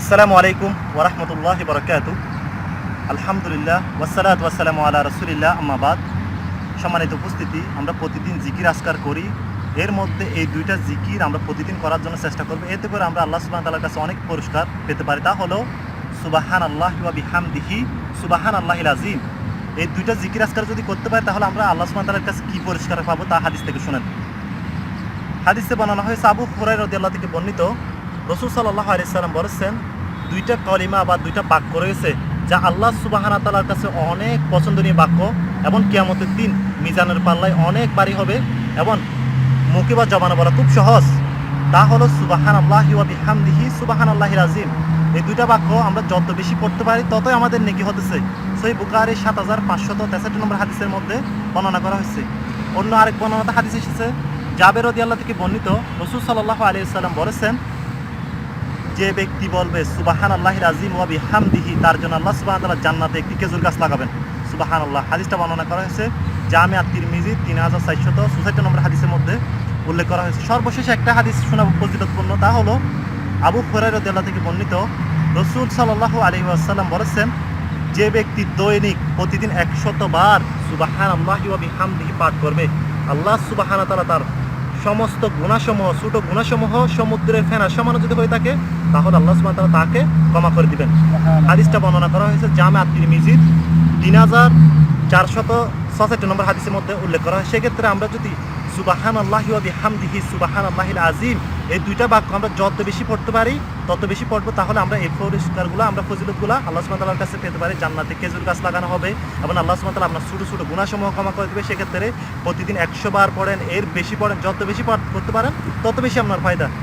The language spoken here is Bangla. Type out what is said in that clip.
আসসালামু আলাইকুম ওরহমতুল্লাহ বরকাত আলহামদুলিল্লাহ ওয়াসালাত ওয়াসালাম আলা রসুলিল্লাহ আম্মাবাদ সম্মানিত উপস্থিতি, আমরা প্রতিদিন জিকির আসকার করি। এর মধ্যে এই দুইটা জিকির আমরা প্রতিদিন করার জন্য চেষ্টা করব। এতে করে আমরা আল্লাহ সুবাহ তালার কাছে অনেক পুরস্কার পেতে পারি। তা হলো সুবাহান আল্লাহ বিহামদিহি সুবাহান আল্লাহ আজিম এই দুইটা জিকির আসকার যদি করতে পারি, তাহলে আমরা আল্লাহ সুবাহ তালার কাছে কী পুরস্কার পাবো তা হাদিস থেকে শুনেন। হাদিসে বানানো হয়েছে, আবু হুরাই রদি আল্লাহ থেকে বর্ণিত রসুল সাল্লাহ আলিয়াল্লাম বলেছেন, দুইটা কলিমা বা দুইটা বাক্য রয়েছে যা আল্লাহ সুবাহানা তালার কাছে অনেক পছন্দনীয় বাক্য এবং কিয়ামতের দিন মিজানের পাল্লায় অনেক বাড়ি হবে এবং মুখে বা জমানো বলা খুব সহজ। তা হলো সুবাহান আল্লাহি বিহামদিহি সুবাহান আল্লাহির আজিম এই দুইটা বাক্য আমরা যত বেশি পড়তে পারি ততই আমাদের নেকি হতেছে। সেই বুকারি সাত হাজার পাঁচশত তেষট্টি নম্বর হাদিসের মধ্যে বর্ণনা করা হয়েছে। অন্য আরেক বর্ণনাতে হাদিস এসেছে, জাবের রদি আল্লাহ থেকে বর্ণিত রসুল সাল্লাহ আলিয়াল্লাম বলেছেন যে ব্যক্তি বলবে সুবাহান আল্লাহ আজিম ওয়াবি হামদিহি তার জন্য আল্লাহ সুবাহ তাল্লাহ জান্নাতে একটি খেজুর গাছ লাগাবেন। সুবাহান আল্লাহ হাদিসটা বর্ণনা করা হয়েছে, জামে আত্মির মিজি তিন হাজার চারশত সুসাইটি নম্বর হাদিসের মধ্যে উল্লেখ করা হয়েছে। সর্বশেষ একটা হাদিস শোনা ফজিলতপূর্ণ তা হলো আবু ফরাই রদিয়াল্লাহ থেকে বর্ণিত, রসুল সাল্লাহ আলী আসাল্লাম বলেছেন, যে ব্যক্তি দৈনিক প্রতিদিন একশত বার সুবাহান আল্লাহ ওয়াবি হামদিহি পাঠ করবে, আল্লাহ সুবাহান তালা তার সমস্ত গুণাসমূহ ছোট গুণাসমূহ সমুদ্রের ফেনা সমান যদি হয়ে থাকে তাহলে আল্লাহ সুমাতা তাকে ক্ষমা করে দিবেন। হাদিসটা বর্ণনা করা হয়েছে জামে আত্মির মিজিদ তিন হাজার চারশত ছষট্টি নম্বর হাদিসের মধ্যে উল্লেখ করা হয়, সেক্ষেত্রে আমরা যদি সুবাহান আল্লাহি আল্লাহ হামদিহি সুবাহান আল্লাহিল আজিম এই দুইটা বাক্য আমরা যত বেশি পড়তে পারি, তত বেশি পড়ব, তাহলে আমরা এই পুরস্কারগুলো, আমরা ফজিলতগুলো আল্লাহ সুমাতালার কাছে পেতে পারি, জান্নাতে খেজুর গাছ লাগানো হবে এবং আল্লাহ সুমাতালা আপনার ছোটো ছোটো গুণাসমূহ ক্ষমা করে দেবে। সেক্ষেত্রে প্রতিদিন একশো বার পড়েন, এর বেশি পড়েন, যত বেশি পড়- পড়তে পারেন, তত বেশি আপনার ফায়দা।